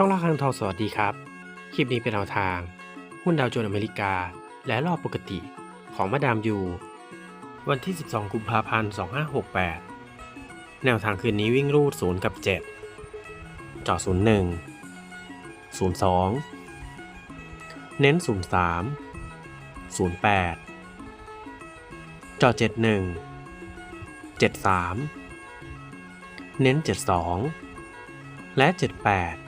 ช่องล่าคังทองสวัสดีครับ คลิปนี้เป็นแนวทาง หุ้นดาวโจนส์อเมริกา และรอบปกติของมาดามยู วันที่ 12 กุมภาพันธ์ 2568 แนวทางคืนนี้วิ่งรูด 0 กับ 7 จอด01 02 เน้น 03 08 จอด71 73 เน้น 72 และ 78